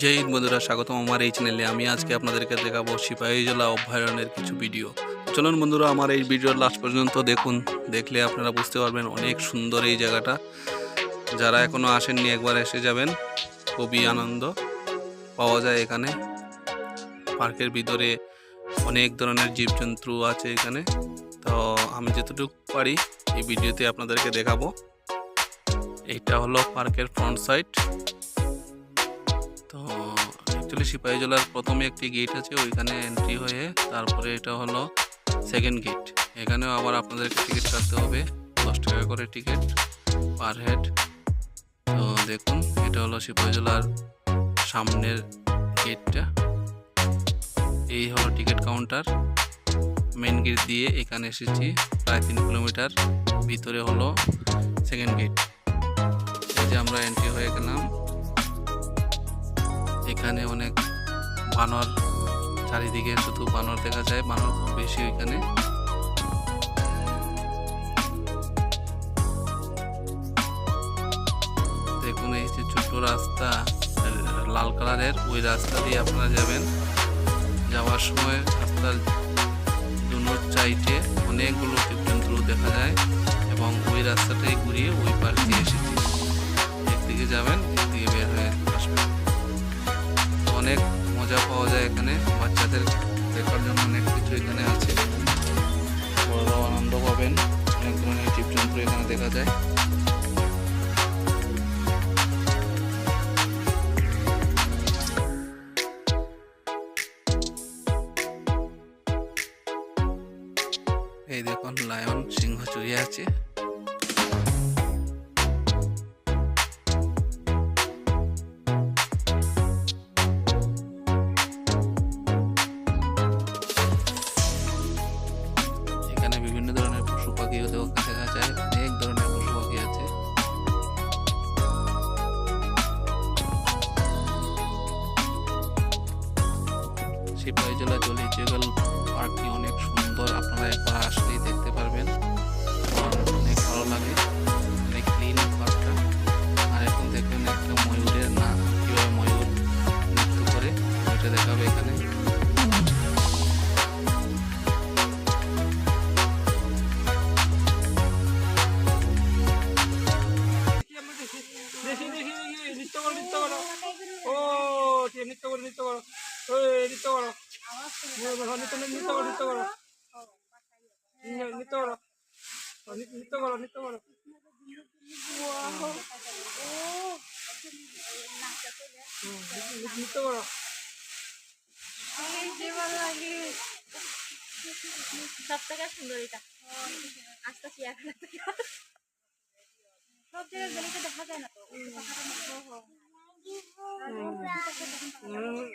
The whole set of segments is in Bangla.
জয় হিন্দ বন্ধুরা, স্বাগতম আমার এই চ্যানেলে আমি আজকে আপনাদেরকে দেখাবো সিপাহীজলা অভয়ারণ্যের কিছু ভিডিও চলুন বন্ধুরা, আমার এই ভিডিওর লাস্ট পর্যন্ত দেখুন। দেখলে আপনারা বুঝতে পারবেন অনেক সুন্দর এই জায়গাটা। যারা এখনও আসেননি, একবার এসে যাবেন। খুবই আনন্দ পাওয়া যায় এখানে। পার্কের ভিতরে অনেক ধরনের জীবজন্তু আছে এখানে। তো আমি যতটুকু পারি, এই ভিডিওতে আপনাদেরকে দেখাবো। এইটা হলো পার্কের ফ্রন্ট সাইড তো অ্যাকচুয়ালি সিপাহীজলার প্রথমে একটি গেট আছে, ওইখানে এন্ট্রি হয়ে তারপরে এটা হলো সেকেন্ড গেট এখানেও আবার আপনাদেরকে টিকিট কাটতে হবে, দশ টাকা করে টিকিট পার হেড তো দেখুন, এটা হলো সিপাহীজলার সামনের গেটটা এই হলো টিকিট কাউন্টার মেন গেট দিয়ে এখানে এসেছি, প্রায় তিন কিলোমিটার ভিতরে হলো সেকেন্ড গেট এই যে আমরা এন্ট্রি হয়ে গেলাম। এখানে অনেক বানর চারিদিকে শুধু বানর দেখা যায়, বানর খুব বেশি ওইখানে। দেখুন, এই যে ছোট্ট রাস্তা, লাল কালারের, ওই রাস্তা দিয়ে আপনারা যাবেন। যাওয়ার সময় রাস্তার দুনোর চাইটে অনেকগুলো জীবজন্তু দেখা যায় এবং ওই রাস্তাটাই ঘুরিয়ে ওই পার্ক এসেছি। এখানে আছে। বড়রাও আনন্দ পাবেন। অনেক ধরনের জীবজন্তু এখানে দেখা যায়। এই দেখুন, লায়ন সিংহ চুরি আছে। অনেক ধরনের পশু পাখি আছে। সিপাহী জেলা জলি জেগল পার্কটি অনেক সুন্দর, আপনারা একবার আসলেই দেখতে পারবেন। নৃত্য নৃত্য করো নৃত্য করো হুম, নৃত্য করো ও, নৃ- নৃত্য করো নৃত্য করো হুম, নৃত্য- নৃত্য- নৃত্য করো সব থেকে সুন্দর এটা আসতেছি এখন সব জায়গায় গেলে দেখা যায় না তো হুম,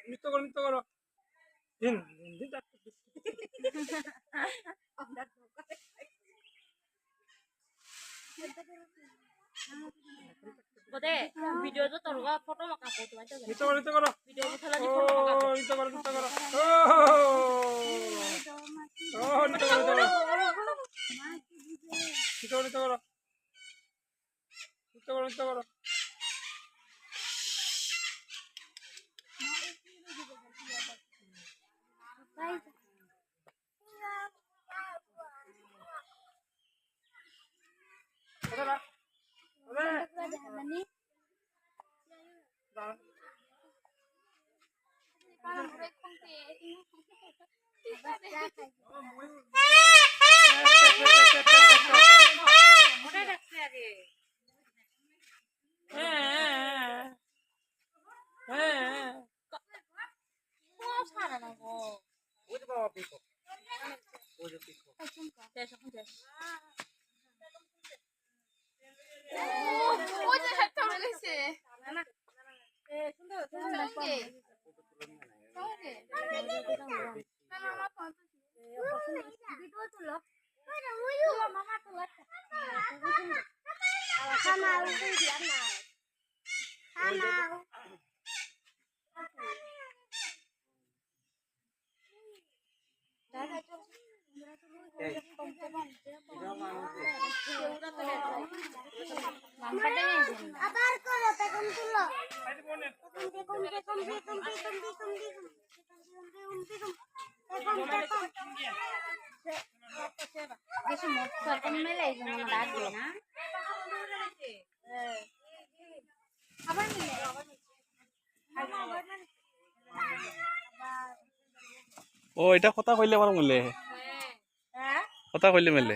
নৃত্য করো নৃত্য করো ভিডিও ফটো ফটো মাকা ফটো আইতো নৃত্য করো নৃত্য করো। ভিডিও উঠালা দি ফটো মাকা নৃত্য করো নৃত্য করো। ও ও নৃত্য করো নৃত্য করো। নৃত্য করো নৃত্য করো। নৃত্য করো নৃত্য করো। পিকো ওই যে পিকো দেশ এখন দেশ আবার করো তুলো আরে তখন দেখুন বেশি মোট সরকার মেলে এই জন্য ডাকবে না আবার মিলে ও এটা কথা কইলে আমার মিলে কথা কইলে মেলে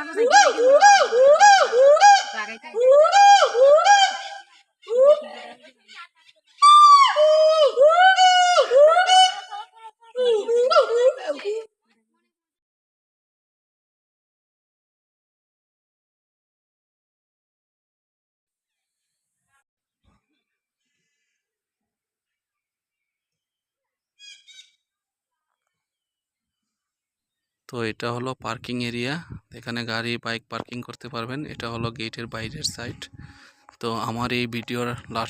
Sounds like Woo! তো এটা হলো পার্কিং এরিয়া। এখানে গাড়ি, বাইক পার্কিং করতে পারবেন। এটা হলো গেটের বাইরের সাইড। তো আমার এই ভিডিওর লাস্ট